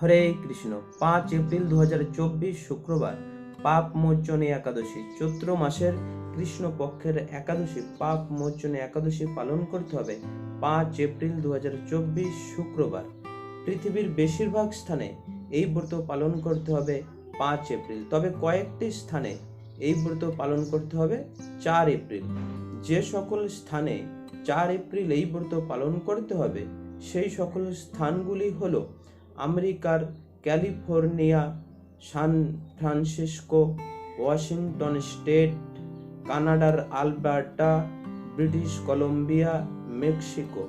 হরে কৃষ্ণ। পাঁচ এপ্রিল দু হাজার চব্বিশ শুক্রবার পাপ মোচনে একাদশী। চৈত্র মাসের কৃষ্ণ পক্ষের একাদশী। পাপ মোচনে একাদশী পালন করতে হবে পাঁচ এপ্রিল দু হাজার চব্বিশ শুক্রবার। পৃথিবীর বেশিরভাগ স্থানে এই ব্রত পালন করতে হবে পাঁচ এপ্রিল। তবে কয়েকটি স্থানে এই ব্রত পালন করতে হবে চার এপ্রিল। যে সকল স্থানে চার এপ্রিল এই ব্রত পালন করতে হবে, সেই সকল স্থানগুলি হলো আমেরিকার California, San Francisco, Washington State, কানাডার আলবার্টা, ব্রিটিশ কলম্বিয়া, মেক্সিকো।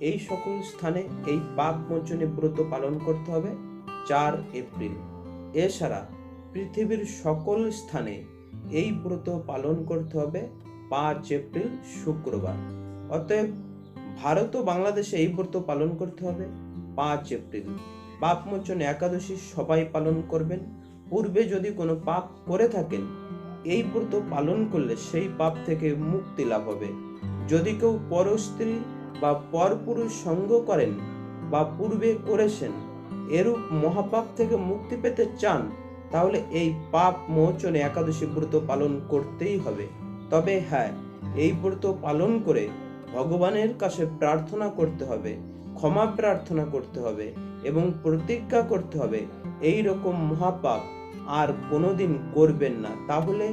এই সকল স্থানে এই পাপ মোচনে ব্রত পালন করতে হবে চার এপ্রিল। এছাড়া পৃথিবীর সকল স্থানে এই ব্রত পালন করতে হবে পাঁচ এপ্রিল শুক্রবার। অতএব ভারত ও বাংলাদেশে এই ব্রত পালন করতে হবে পাঁচ এপ্রিল। পাপ মোচন একাদশী সবাই পালন করবেন। পূর্বে যদি কোনো পাপ করে থাকেন, এই ব্রত পালন করলে সেই পাপ থেকে মুক্তি লাভ হবে। যদি কেউ পরস্ত্রী বা পরপুরুষ সঙ্গ করেন বা পূর্বে করেছেন, এরূপ মহাপাপ থেকে মুক্তি পেতে চান, তাহলে এই পাপ মোচনে একাদশী ব্রত পালন করতেই হবে। তবে হ্যাঁ এই ব্রত পালন করে ভগবানের কাছে প্রার্থনা করতে হবে, ক্ষমা প্রার্থনা করতে হবে। এবং প্রতিজ্ঞা করতে হবে, এই রকম মহাপাপ আর কোনোদিন করবেন না। তাহলে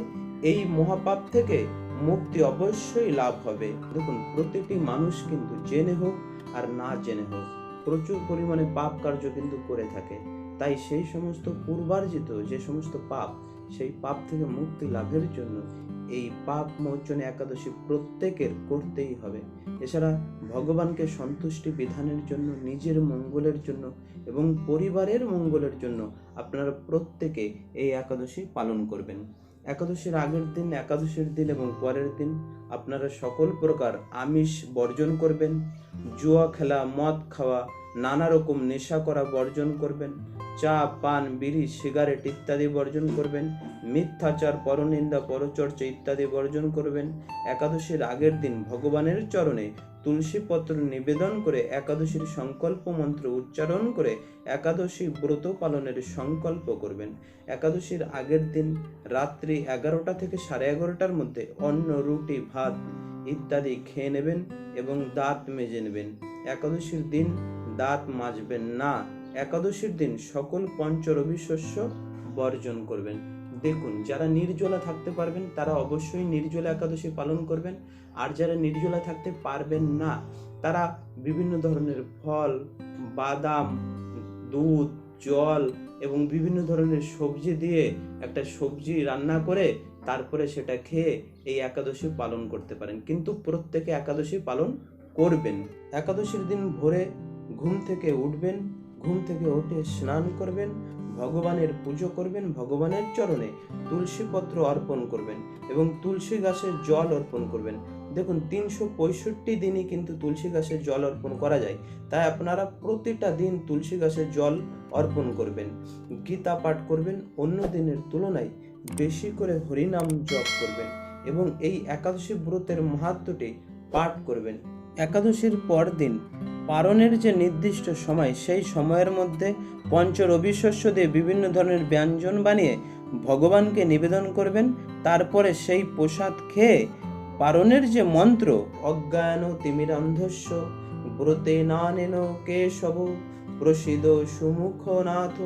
এই মহাপাপ থেকে মুক্তি অবশ্যই লাভ হবে। দেখুন, প্রতিটি মানুষ কিন্তু জেনে হোক আর না জেনে হোক, প্রচুর পরিমাণে পাপ কার্য কিন্তু করে থাকে। তাই সেই সমস্ত পূর্বার্জিত যে সমস্ত পাপ, সেই পাপ থেকে মুক্তি লাভের জন্য এই পাপ মোচনে একাদশী প্রত্যেকের করতেই হবে। এছাড়া ভগবানকে সন্তুষ্টি বিধানের জন্য, নিজের মঙ্গলের জন্য এবং পরিবারের মঙ্গলের জন্য আপনারা প্রত্যেকে এই একাদশী পালন করবেন। একাদশীর আগের দিন, একাদশীর দিন এবং পরের দিন আপনারা সকল প্রকার আমিষ বর্জন করবেন। জুয়া খেলা, মদ খাওয়া নানা রকম নেশা করা বর্জন করবেন, চা, পান, বিড়ি, সিগারেট ইত্যাদি বর্জন করবেন, মিথ্যাচার, পরনিন্দা, পরচর্চা ইত্যাদি বর্জন করবেন। একাদশীর আগের দিন ভগবানের চরণে তুলসী পত্র নিবেদন করে একাদশীর সংকল্প মন্ত্র উচ্চারণ করে একাদশী ব্রত পালনের সংকল্প করবেন। একাদশীর আগের দিন রাত্রি এগারোটা থেকে সাড়ে এগারোটার মধ্যে অন্ন, রুটি, ভাত ইত্যাদি খেয়ে নেবেন এবং দাঁত মেজে নেবেন। একাদশীর দিন দাঁত মাজবেন না। একাদশীর দিন সকল পঞ্চরবি শস্য বর্জন করবেন। দেখুন, যারা নির্জলা থাকতে পারবেন, তারা অবশ্যই নির্জলা একাদশী পালন করবেন। আর যারা নির্জলা থাকতে পারবেন না, তারা বিভিন্ন ধরনের ফল, বাদাম, দুধ, জল এবং বিভিন্ন ধরনের সবজি দিয়ে একটা সবজি রান্না করে তারপরে সেটা খেয়ে এই একাদশী পালন করতে পারেন। কিন্তু প্রত্যেকে একাদশী পালন করবেন। একাদশীর দিন ভোরে ঘুম থেকে উঠবেন, ঘুম থেকে উঠে স্নান করবেন, ভগবানের পুজো করবেন, ভগবানের চরণে তুলসী পত্র অর্পণ করবেন এবং তুলসী গাছের জল অর্পণ করবেন। দেখুন, তিনশো পঁয়ষট্টি দিনই কিন্তু তুলসী গাছের জল অর্পণ করা যায়। তাই আপনারা প্রতিটা দিন তুলসী গাছের জল অর্পণ করবেন, গীতা পাঠ করবেন, অন্য দিনের তুলনায় বেশি করে হরিনাম জপ করবেন এবং এই একাদশী ব্রতের মাহাত্মটি পাঠ করবেন। একাদশীর পর দিন পারণের যে নির্দিষ্ট সময়, সেই সময়ের মধ্যে পঞ্চ রবিশস্য দিয়ে বিভিন্ন ধরনের ব্যঞ্জন বানিয়ে ভগবানকে নিবেদন করবেন। তারপরে সেই প্রসাদ খেয়ে পারণের যে মন্ত্র, অজ্ঞান তিমিরান্ধস্য, ব্রতে নানেন কেশব প্রসিদ সুমুখনাথ,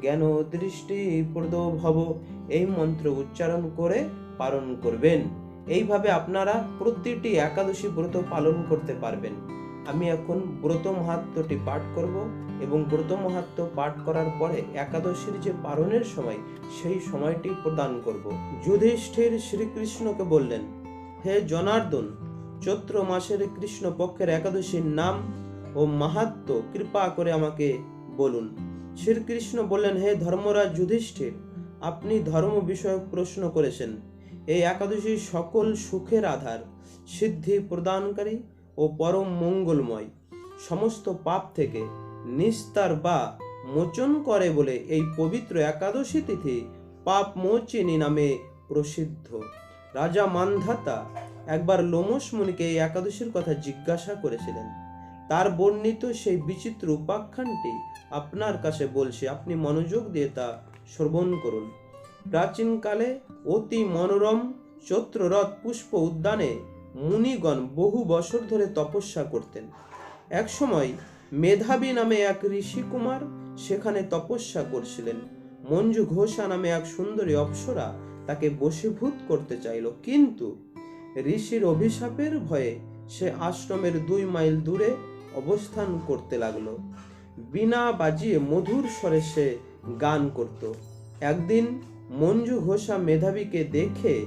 জ্ঞান দৃষ্টি প্রদ ভব এই মন্ত্র উচ্চারণ করে পালন করবেন। এইভাবে আপনারা প্রতিটি একাদশী ব্রত পালন করতে পারবেন। আমি এখন ব্রত মাহাত্মটি পাঠ করব এবং ব্রত মাহাত্ম পাঠ করার পরে একাদশীর যে পালনের সময়, সেই সময়টি প্রদান করব। যুধিষ্ঠির শ্রীকৃষ্ণকে বললেন, হে জনার্দন, চৈত্র মাসের কৃষ্ণ পক্ষের একাদশীর নাম ও মাহাত্ম কৃপা করে আমাকে বলুন। শ্রীকৃষ্ণ বললেন, হে ধর্মরাজ যুধিষ্ঠির, আপনি ধর্ম বিষয়ক প্রশ্ন করেছেন। এই একাদশী সকল সুখের আধার, সিদ্ধি প্রদানকারী ও পরম মঙ্গলময়। সমস্ত পাপ থেকে নিস্তার বা মোচন করে বলে এই পবিত্র একাদশী তিথি পাপ মোচিনী নামে প্রসিদ্ধ। রাজা মানধাতা একবার লোমস মুনিকে এই একাদশীর কথা জিজ্ঞাসা করেছিলেন। তার বর্ণিত সেই বিচিত্র উপাখ্যানটি আপনার কাছে বলছি, আপনি মনোযোগ দিয়ে তা শ্রবণ করুন। প্রাচীনকালে অতি মনোরম চৈত্ররথ পুষ্প উদ্যানে মুনিগণ বহু বছর ধরে তপস্যা করতেন। একসময় মেধাবী নামে এক ঋষিকুমার সেখানে তপস্যা করছিলেন। মঞ্জু ঘোষা নামে এক সুন্দরী অপ্সরা তাকে বশীভূত করতে চাইল। কিন্তু ঋষির অভিশাপের ভয়ে সে আশ্রমের দুই মাইল দূরে অবস্থান করতে লাগল। বিনা বাজিয়ে মধুর স্বরে সে গান করত। একদিন মঞ্জু ঘোষা মেধাবীকে দেখে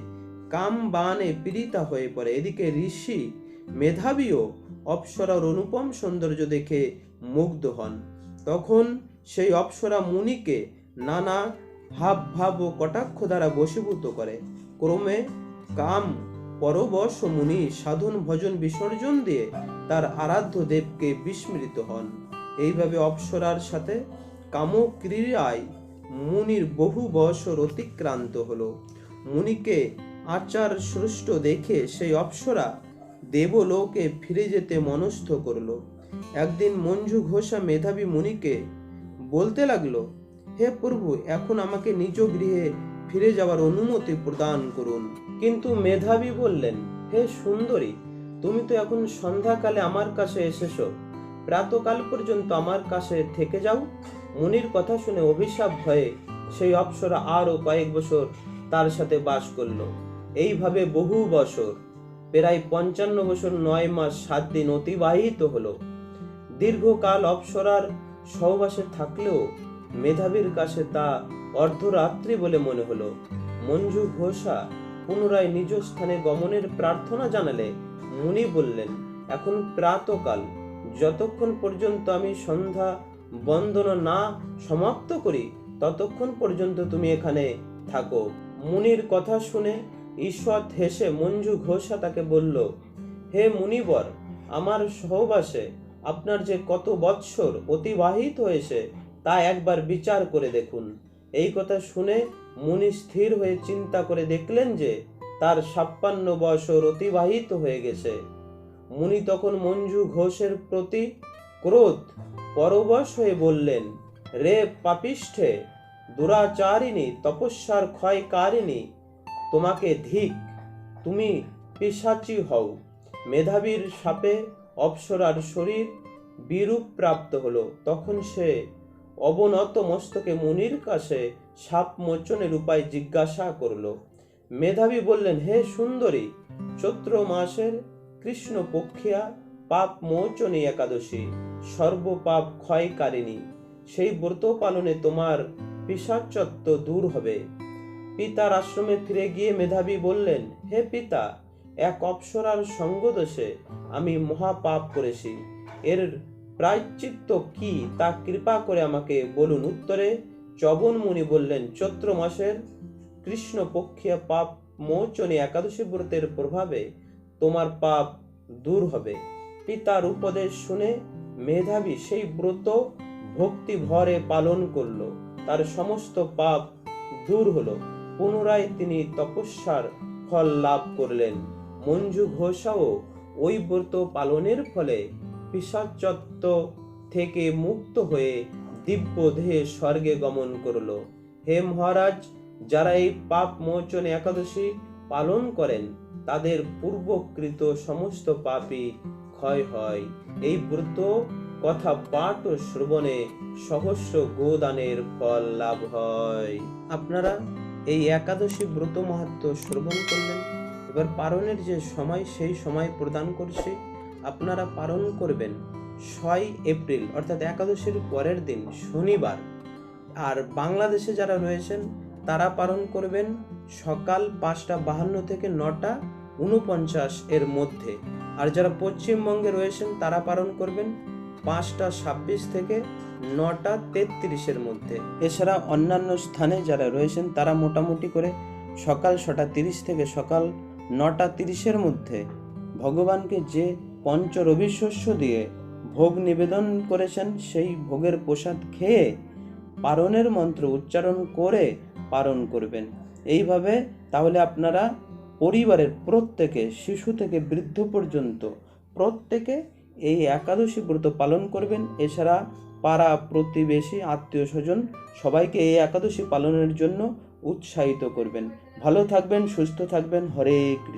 কাম বানে পীড়িতা হয়ে পড়ে। এদিকে ঋষি মেধাবীও অপ্সরার অনুপম সৌন্দর্য দেখে মুগ্ধ হন। তখন সেই অপ্সরা মুনিকে নানা হাব ভাব ও কটাক্ষ দ্বারা বশীভূত করে। ক্রমে কাম পরবশ মুনি সাধন ভজন বিসর্জন দিয়ে তার আরাধ্য দেবকে বিস্মৃত হন। এইভাবে অপ্সরার সাথে কামক্রিয়ায় মুনির বহু বছর অতিক্রান্ত হলো। মুনিকে আচার সৃষ্ট দেখে সেই অপ্সরা দেবলোকে ফিরে যেতে মনস্থ করল। একদিন মঞ্জু ঘোষা মেধাবী মুনিকে বলতে লাগল, হে প্রভু, এখন আমাকে নিজ গৃহে ফিরে যাওয়ার অনুমতি প্রদান করুন। কিন্তু মেধাবী বললেন, হে সুন্দরী, তুমি তো এখন সন্ধ্যাকালে আমার কাছে এসেছ। প্রাতকাল পর্যন্ত আমার কাছে থেকে যাও। মুনির কথা শুনে অভিশাপ ভয়ে সেই অপ্সরা আরও কয়েক বছর তার সাথে বাস করল। এইভাবে বহু বছর, প্রায় পঞ্চান্ন বছর নয় মাস সাত দিন অতিবাহিত হলো। দীর্ঘকাল অপ্সরার সহবাসে থাকলেও মেধাবীর কাছে তা অর্ধরাত্রি বলে মনে হলো। মঞ্জু ঘোষা পুনরায় নিজ স্থানে গমনের প্রার্থনা জানালে মুনি বললেন, এখন প্রাতকাল, যতক্ষণ পর্যন্ত আমি সন্ধ্যা বন্দনা না সমাপ্ত করি, ততক্ষণ পর্যন্ত তুমি এখানে থাকো। মুনির কথা শুনে ঈশ্বর হেসে মঞ্জু ঘোষা তাকে বলল, হে মুনিবর, আমার সহবাসে আপনার যে কত বৎসর অতিবাহিত হয়েছে, তা একবার বিচার করে দেখুন। এই কথা শুনে মুনি স্থির হয়ে চিন্তা করে দেখলেন যে তার ছাপ্পান্ন বছর অতিবাহিত হয়ে গেছে। মুনি তখন মঞ্জু ঘোষের প্রতি ক্রোধ পরবশ হয়ে বললেন, রে পাপিষ্ঠে, দুরাচারিণী, তপস্যার ক্ষয়কারিণী তোমাকে ধিক, তুমি পিসাচি হও। মেধাবীর সাপে অপ্সরার শরীর বিরূপ প্রাপ্ত হলো। তখন সে অবনত মস্তকে মুনির কাছে সাপ মোচনের উপায় জিজ্ঞাসা করল। মেধাবী বললেন, হে সুন্দরী, চৈত্র মাসের কৃষ্ণ পক্ষিয়া পাপ মোচনী একাদশী, সর্বপাপ ক্ষয়কারিণী। সেই ব্রত পালনে তোমার পিসাচত্ব দূর হবে। পিতার আশ্রমে ফিরে গিয়ে মেধাবী বললেন, হে পিতা, এক অপ্সরার সঙ্গদোষে আমি মহাপাপ করেছি। এর প্রায়শ্চিত্ত কি তা কৃপা করে আমাকে বলুন। উত্তরে চবন মুনি বললেন, চৈত্র মাসের কৃষ্ণ পক্ষিয়া পাপ মোচনে একাদশী ব্রতের প্রভাবে তোমার পাপ দূর হবে। পিতার উপদেশ শুনে মেধাবী সেই ব্রত ভক্তি ভরে পালন করল। তার সমস্ত পাপ দূর হলো। পুনরায় তিনি তপস্যার ফল লাভ করলেন। মঞ্জু ঘোষাও ওই ব্রত পালনের ফলে পিসাচত্ব থেকে মুক্ত হয়ে দিব্য দেহে স্বর্গে গমন করল। হে মহারাজ, যারা এই পাপ মোচন একাদশী পালন করেন, তাদের পূর্বকৃত সমস্ত পাপই ক্ষয় হয়। এই ব্রত কথা পাঠ ও শ্রবণে সহস্র গোদানের ফল লাভ হয়। আপনারা এই একাদশী ব্রত মাহাত্ম শ্রবণ করলেন। এবার পারণের যে সময়, সেই সময় প্রদান করছি। আপনারা পালন করবেন ছয় এপ্রিল, অর্থাৎ একাদশীর পরের দিন, শনিবার। আর বাংলাদেশে যারা রয়েছেন, তারা পালন করবেন সকাল পাঁচটা বাহান্ন থেকে নটা উনপঞ্চাশ এর মধ্যে। আর যারা পশ্চিমবঙ্গে রয়েছেন, তারা পালন করবেন পাঁচটা ছাব্বিশ থেকে নটা তেত্রিশের মধ্যে। এছাড়া অন্যান্য স্থানে যারা রয়েছেন, তারা মোটামুটি করে সকাল ছটা তিরিশ থেকে সকাল নটা তিরিশের মধ্যে ভগবানকে যে পঞ্চ রবিশস্য দিয়ে ভোগ নিবেদন করেছেন, সেই ভোগের প্রসাদ খেয়ে পারণের মন্ত্র উচ্চারণ করে পালন করবেন। এইভাবে তাহলে আপনারা পরিবারের প্রত্যেকে, শিশু থেকে বৃদ্ধ পর্যন্ত প্রত্যেকে এই একাদশী ব্রত পালন করবেন। এছাড়া পাড়া প্রতিবেশী, আত্মীয় স্বজন সবাইকে এই একাদশী পালনের জন্য উৎসাহিত করবেন। ভালো থাকবেন, সুস্থ থাকবেন। হরে কৃষ্ণ।